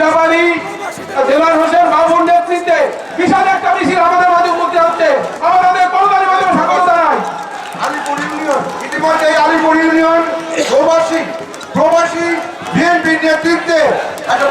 ব্যাপারী দেলার হোসেন বাবুর নেতৃত্বে বিশাল একটা মিছিল আমাদের মাঝে উপস্থিত হচ্ছে। আমাদের তাদের করতালি মাধ্যমে স্বাগত জানাই আলিপুর ইউনিয়ন ইতিমধ্যে আলিপুর ইউনিয়ন প্রবাসী প্রবাসী বিএনপির নেতৃত্বে একটা